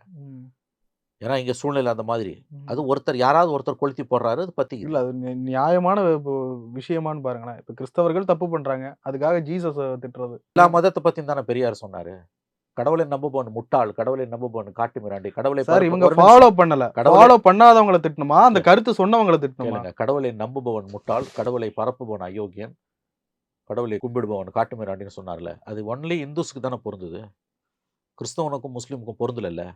ஏன்னா இங்க சூழ்நிலை அந்த மாதிரி. அது ஒருத்தர் யாராவது ஒருத்தர் கொளுத்தி போடுறாரு அது பத்தி இல்ல அது நியாயமான இப்போ விஷயமான்னு பாருங்களேன். இப்ப கிறிஸ்தவர்கள் தப்பு பண்றாங்க. அதுக்காக ஜீசஸ் திட்டுறது. எல்லா மதத்தை பத்தியும் தானே பெரியார் சொன்னாரு? கடவுளை நம்புபவன் முட்டாள் கடவுளை நம்புபவன் காட்டு மிராண்டி கடவுளை சார் இவங்க. ஃபாலோ பண்ணல. ஃபாலோ பண்ணாதவங்கள திட்டணுமா? அந்த கருத்து சொன்னவங்கள திட்டணுமா? கடவுளை நம்புபவன் முட்டாள் கடவுளை பரப்புபவன் அயோக்கியன் கடவுளை கும்பிடுபவன் காட்டு மிராண்டின்னு சொன்னார்ல. அது ஒன்லி இந்துஸ்க்கு தானே பொருந்தது? கிறிஸ்தவனுக்கும் முஸ்லீமுக்கும் பொருந்தல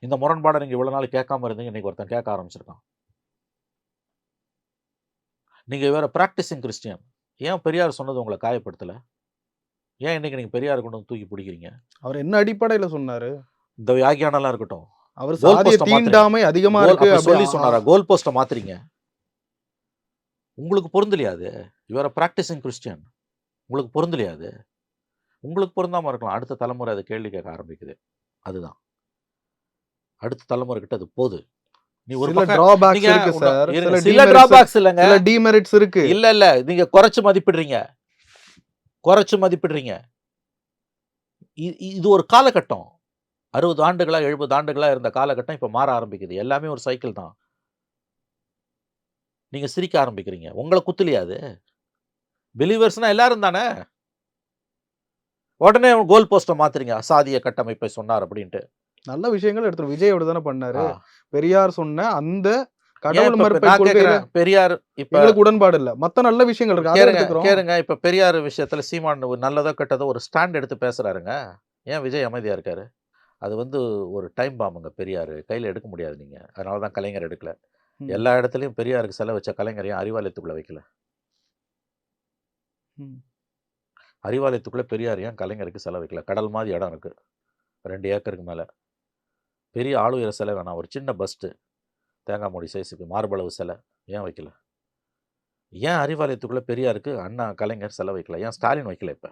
இந்த முரண்பாடை நீங்க இவ்வளவு நாள் கேட்காம இருந்தீங்க இன்னைக்கு ஒருத்தன் கேட்க ஆரம்பிச்சிருக்கான். நீங்க வேற பிராக்டிசிங் கிறிஸ்டியன் ஏன் பெரியார் சொன்னது உங்களை காயப்படுத்தல? ஏன் இன்னைக்கு நீங்க பெரியார் கொண்டு வந்து தூக்கி பிடிக்கிறீங்க? அவர் என்ன அடிப்படையில சொன்னாரு? இந்த வியாகியானலாம் இருக்கட்டும். அவர். தீண்டாமை அதிகமா கோல் இருக்கு சொல்லி சொன்னாரா? கோல் போஸ்ட்டை மாத்துறீங்க. உங்களுக்கு பொருந்தலையா அது? யுவர் பிராக்டிசிங் கிறிஸ்டியன் உங்களுக்கு பொருந்தலையா அது? உங்களுக்கு பொருந்தாம இருக்கலாம். அடுத்த தலைமுறை அதை கேள்வி கேட்க ஆரம்பிக்குது. அதுதான். அடுத்த தலைமுறை கிட்ட அது போகுது நீ ஒரு டிராபேக்ஸ் இருக்கு சார் சில இல்லைங்க. சில டிமெரிட்ஸ் இருக்கு. இல்ல இல்ல. நீங்க குறைச்சு மதிப்பிடுறீங்க. குறைச்சு மதிப்பிடுறீங்க. இது ஒரு காலகட்டம். அறுபது ஆண்டுகளா எழுபது ஆண்டுகளா இருந்த காலகட்டம் இப்ப மாற ஆரம்பிக்குது. எல்லாமே ஒரு சைக்கிள் தான். நீங்க சிரிக்க ஆரம்பிக்கிறீங்க. உங்களை குத்துலையா அது? பிலீவர்ஸ்னா எல்லாரும் தானே? உடனே கோல் போஸ்ட்டை மாத்துறீங்க. அசாதிய கட்டமைப்பை சொன்னார் அப்படின்ட்டு. நல்ல விஷயங்கள் எடுத்து விஜய் அப்படி தானே பண்ணாரு. பெரியார் சொன்ன அந்த கடவுள் மறுப்பை பெரியார் இப்ப உடன்பாடு இல்ல. மத்த நல்ல விஷயங்கள் இருக்கு. கேளுங்க இப்ப பெரியார் விஷயத்துல சீமான் நல்லதோ கெட்டதோ ஒரு ஸ்டாண்ட் எடுத்து பேசுறாருங்க. ஏன் விஜய் அமைதியா இருக்காரு? அது வந்து ஒரு டைம் பாம்புங்க பெரியார். கையில எடுக்க முடியாது நீங்க. அதனால தான் கலைஞர் எடுக்கல. எல்லா இடத்துலயும் பெரியாருக்கு செலவு வச்ச கலைஞரையும் அறிவாலயத்துக்குள்ள வைக்கல. அறிவாலயத்துக்குள்ள பெரியார் ஏன் கலைஞருக்கு செலவு வைக்கல? கடல் மாதிரி இடம் இருக்கு. ரெண்டு ஏக்கருக்கு மேல. பெரிய ஆளுயர சிலை வேணாம். ஒரு சின்ன பஸ்ட்டு தேங்காய் மூடி சைஸுக்கு மார்பளவு சிலை ஏன் வைக்கல? ஏன் அறிவாலயத்துக்குள்ள பெரியாருக்கு அண்ணா கலைஞர் செலவு வைக்கல? ஏன் ஸ்டாலின் வைக்கல இப்போ.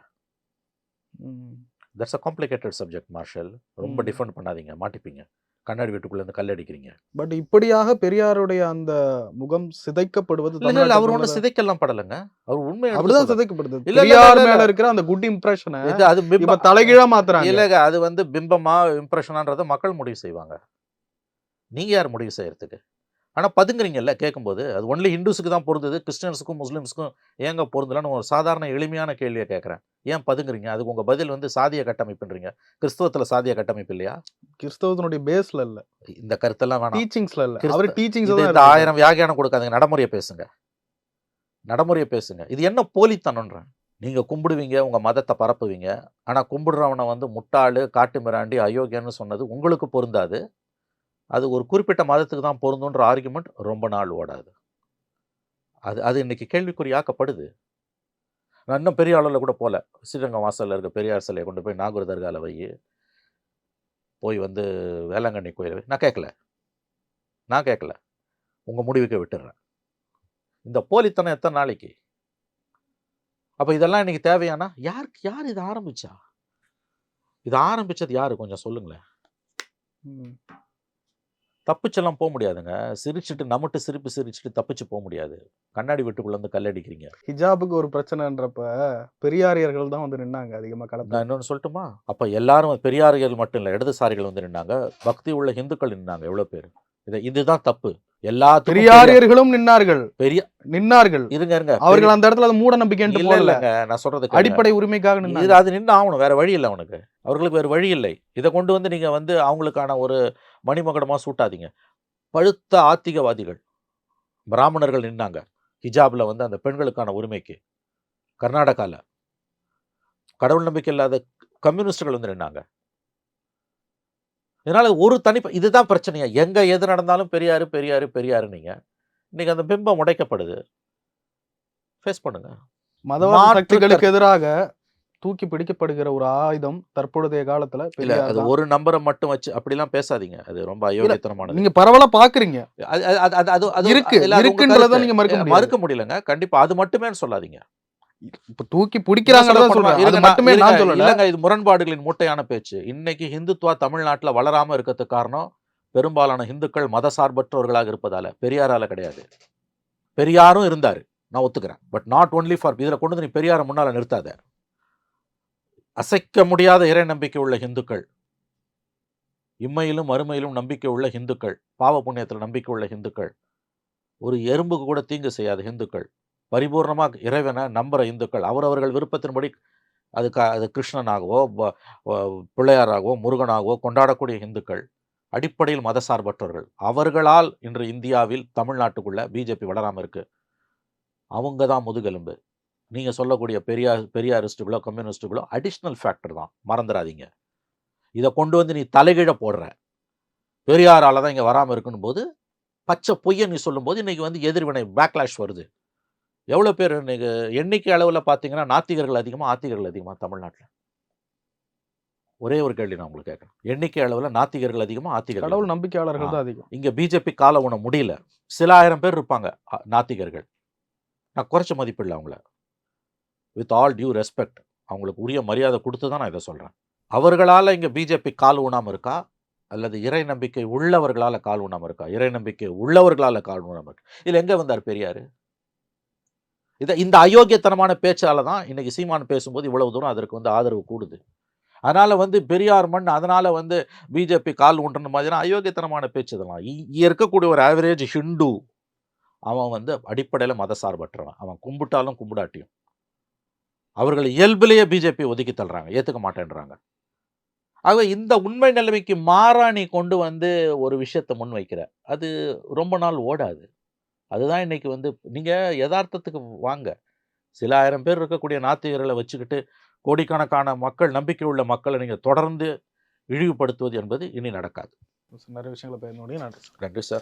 That's a complicated subject marshal ரொம்ப. டிஃபெண்ட் பண்ணாதீங்க. மாட்டிப்பீங்க. கண்ணாடி வீட்டுக்குள்ள இருந்து கல் அடிக்கிறீங்க. பட் இப்படியாக பெரியாருடைய அந்த முகம் சிதைக்கப்படுவது அவர் உள்ளதா? சிதைக்கலாம் படலைங்க. அவர் உண்மை அப்படிதான் சிதைக்கப்படுது. பெரியார். மேல இருக்கிற அந்த குட் இம்ப்ரெஷனை அது இப்ப தலைகீழா மாத்துறாங்க. இல்லைங்க அது வந்து பிம்பமா இம்ப்ரெஷனான்றதை மக்கள் முடிவு செய்வாங்க. நீங்க யார் முடிவு செய்யறதுக்கு? ஆனா பதுங்குறீங்கல்ல கேட்கும்போது அது ஒன்லி ஹிந்துஸுக்கு தான் பொருந்தது கிறிஸ்டியன்ஸுக்கும் முஸ்லிம்ஸுக்கும் ஏங்க பொருந்தலன்னு ஒரு சாதாரண எளிமையான கேள்வியை கேட்குறேன். ஏன் பதுங்குறீங்க? அதுக்கு உங்க பதில் வந்து சாதிய கட்டமைப்புன்றீங்க. கிறிஸ்துவத்துல சாதிய கட்டமைப்பு இல்லையா? கிறிஸ்தவத்தினுடைய பேஸ்ல இல்ல. இந்த கருத்தெல்லாம் வேணாம். டீச்சிங்ஸ்ல இல்ல. அவர் டீச்சிங்ஸ் இந்த. ஆயிரம் வியாகியானம் கொடுக்காதீங்க. நடைமுறையை பேசுங்க. நடைமுறையை பேசுங்க. இது என்ன போலித்தனம்ன்றேன். நீங்க கும்பிடுவீங்க உங்க மதத்தை பரப்புவீங்க. ஆனா கும்பிடுறவனை வந்து முட்டாளு காட்டு மிராண்டி அயோக்கியன்னு சொன்னது உங்களுக்கு பொருந்தாது. அது ஒரு குறிப்பிட்ட மதத்துக்கு தான் பொருந்துன்ற ஆர்குமெண்ட் ரொம்ப நாள் ஓடாது. அது அது இன்னைக்கு கேள்விக்குறியாக்கப்படுது. நான் இன்னும் பெரிய அளவில் கூட போகல ஸ்ரீரங்கம் வாசலில் இருக்க பெரியார் சிலையை கொண்டு போய் நாகூர் தர்கால வை. போய் வந்து வேளாங்கண்ணி கோயில் நான் கேட்கல நான் கேட்கல உங்கள் முடிவுக்கு விட்டுடுறேன் இந்த போலித்தனம் எத்தனை நாளைக்கு? அப்போ இதெல்லாம் இன்னைக்கு தேவையானா? யாருக்கு யார் இதை ஆரம்பித்தா இது ஆரம்பித்தது யார்? கொஞ்சம் சொல்லுங்களேன். ம். தப்பிச்செல்லாம் போக முடியாதுங்க. சிரிச்சிட்டு நம்மட்டு சிரிப்பு சிரிச்சிட்டு தப்பிச்சு போக முடியாது. கண்ணாடி வீட்டுக்குள்ள வந்து கல்லடிக்கிறீங்க ஹிஜாபுக்கு ஒரு பிரச்சனைன்றப்ப பெரியாரியர்கள் தான் வந்து நின்னாங்க அதிகமா களத்துல. நான் இன்னொன்று சொல்லட்டுமா? அப்போ எல்லாரும் பெரியார்கள் மட்டும் இல்லை இடதுசாரிகள் வந்து நின்னாங்க. பக்தி உள்ள இந்துக்கள் நின்னாங்க எவ்வளோ பேர். இது இதுதான் தப்பு. பெரிய- பெரியாரியர்களும் நின்னார்கள். பெரிய நின்னார்கள். இருங்க இருங்க. அவர்கள் அந்த இடத்துல அது மூட போடல இல்லைங்க நான் சொல்றது. அடிப்படை உரிமைக்காக இது நின்னாங்க அது நின்று ஆகணும் வேற வழி இல்லை அவனுக்கு அவர்களுக்கு வேற வழி இல்லை. இதை கொண்டு வந்து நீங்க வந்து அவங்களுக்கான ஒரு மணிமகுடமா சூட்டாதீங்க. பழுத்த ஆத்திகவாதிகள் பிராமணர்கள் நின்னாங்க ஹிஜாப்ல வந்து அந்த பெண்களுக்கான உரிமைக்கு. கர்நாடகால. கடவுள் நம்பிக்கை இல்லாத கம்யூனிஸ்டுகள் வந்து நின்னாங்க. இதனால ஒரு தனி இதுதான் பிரச்சனையா? எங்க எது நடந்தாலும் பெரியாரு பெரியாரு பெரியாரு நீங்க இன்னைக்கு அந்த பிம்பம் உடைக்கப்படுது. ஃபேஸ் பண்ணுங்க. மதவாத சக்திகளுக்கு எதிராக தூக்கி பிடிக்கப்படுகிற ஒரு ஆயுதம் தற்பொழுதைய காலத்துல இல்ல அது. ஒரு நம்பரை மட்டும் வச்சு அப்படிலாம் பேசாதீங்க. அது ரொம்ப அயோக்கியத்தனமானது. நீங்க பரவலா பாக்குறீங்க. அது அது- அது- அது- இருக்கு, இருக்குன்றத. நீங்க. மறுக்க முடியலங்க. கண்டிப்பா அது மட்டுமே சொல்லாதீங்க. இப்ப தூக்கி பிடிக்கிறாங்கன்னு சொல்ல சொல்றேன் மட்டுமே நான் சொல்லல. இல்லங்க இது முரண்பாடுகளின் மூட்டையான பேச்சு. இன்னைக்கு ஹிந்துத்துவா தமிழ்நாட்டுல வளராம இருக்கிறதுக்கு காரணம் பெரும்பாலான இந்துக்கள் மதசார்பற்றவர்களாக இருப்பதால. பெரியாரால கிடையாது. பெரியாரும் இருந்தாரு. நான் ஒத்துக்கிறேன். பட் நாட் ஒன்லி ஃபார் இதுல கொண்டு வந்து நீ பெரியாரை முன்னால நிறுத்தாத. அசைக்க முடியாத இறை நம்பிக்கை உள்ள இந்துக்கள் இம்மையிலும் மறுமையிலும் நம்பிக்கை உள்ள இந்துக்கள் பாவ புண்ணியத்தில் நம்பிக்கை உள்ள இந்துக்கள் ஒரு எறும்புக்கு கூட தீங்கு செய்யாத இந்துக்கள் பரிபூர்ணமாக இறைவனை நம்புகிற இந்துக்கள் அவரவர்கள் விருப்பத்தின்படி அது க அது கிருஷ்ணனாகவோ பிள்ளையாராகவோ முருகனாகவோ கொண்டாடக்கூடிய இந்துக்கள் அடிப்படையில் மதசார்பற்றவர்கள் அவர்களால் இன்று இந்தியாவில் தமிழ்நாட்டுக்குள்ளே பிஜேபி வளராமல் இருக்குது அவங்க தான் முதுகெலும்பு. நீங்கள் சொல்லக்கூடிய பெரியார் பெரியாரிஸ்ட்டுகளோ கம்யூனிஸ்ட்டுகளோ அடிஷ்னல் ஃபேக்டர் தான். மறந்துடாதீங்க. இதை கொண்டு வந்து நீ தலைகீழ போடுற. பெரியாரால் தான் இங்கே வராமல் இருக்குன்னு போது பச்சை பொய்யை நீ சொல்லும்போது இன்றைக்கி வந்து எதிர்வினை பேக்லாஷ் வருது. எவ்வளோ பேர் இன்னைக்கு எண்ணிக்கை அளவில் பார்த்தீங்கன்னா நாத்திகர்கள் அதிகமாக ஆத்திகர்கள் அதிகமாக தமிழ்நாட்டில்? ஒரே ஒரு கேள்வி நான் உங்களுக்கு கேட்குறேன். எண்ணிக்கை அளவில் நாத்திகர்கள் அதிகமாக ஆத்திகர்கள் கடவுள் நம்பிக்கையாளர்கள். தான் அதிகம். இங்கே பிஜேபி கால உண முடியல. சில ஆயிரம் பேர் இருப்பாங்க நாத்திகர்கள். நான் குறைச்ச மதிப்பிடல அவங்கள. வித் ஆல் டியூ ரெஸ்பெக்ட் அவங்களுக்கு உரிய மரியாதை கொடுத்து தான் நான் இதை சொல்கிறேன் அவர்களால் இங்கே பிஜேபி கால் ஊனாமல் இருக்கா? அல்லது இறை நம்பிக்கை உள்ளவர்களால் கால் ஊனாமல் இருக்கா? இறை நம்பிக்கை உள்ளவர்களால் கால் ஊனாமல் இருக்கா? இதில் எங்கே வந்தார் பெரியார்? இதை இந்த அயோக்கியத்தனமான பேச்சால் தான் இன்றைக்கி சீமான் பேசும்போது இவ்வளவு தூரம் அதற்கு வந்து ஆதரவு கூடுது. அதனால் வந்து பெரியார் மண் அதனால் வந்து பிஜேபி கால் ஊன்றன மாதிரினா அயோக்கியத்தனமான பேச்சு இதெல்லாம். இருக்கக்கூடிய ஒரு ஆவரேஜ் ஹிந்து அவன் வந்து அடிப்படையில் மதசார்பற்றவன். அவன் கும்பிட்டாலும் கும்பிடாட்டியும். அவர்கள் இயல்பிலேயே பிஜேபி ஒதுக்கி தள்ளுறாங்க ஏற்றுக்க மாட்டேன்றாங்க. ஆக இந்த உண்மை நிலைமைக்கு மாறா நீ கொண்டு வந்து ஒரு விஷயத்தை முன்வைக்கிற அது ரொம்ப நாள் ஓடாது. அதுதான் இன்னைக்கு வந்து நீங்கள் யதார்த்தத்துக்கு வாங்க. சில ஆயிரம் பேர் இருக்கக்கூடிய நாத்திகர்களை வச்சுக்கிட்டு கோடிக்கணக்கான மக்கள் நம்பிக்கை உள்ள மக்களை நீங்கள் தொடர்ந்து இழிவுபடுத்துவது என்பது இனி நடக்காது. நிறைய விஷயங்களை பேச முடியும் நன்றி நன்றி சார்.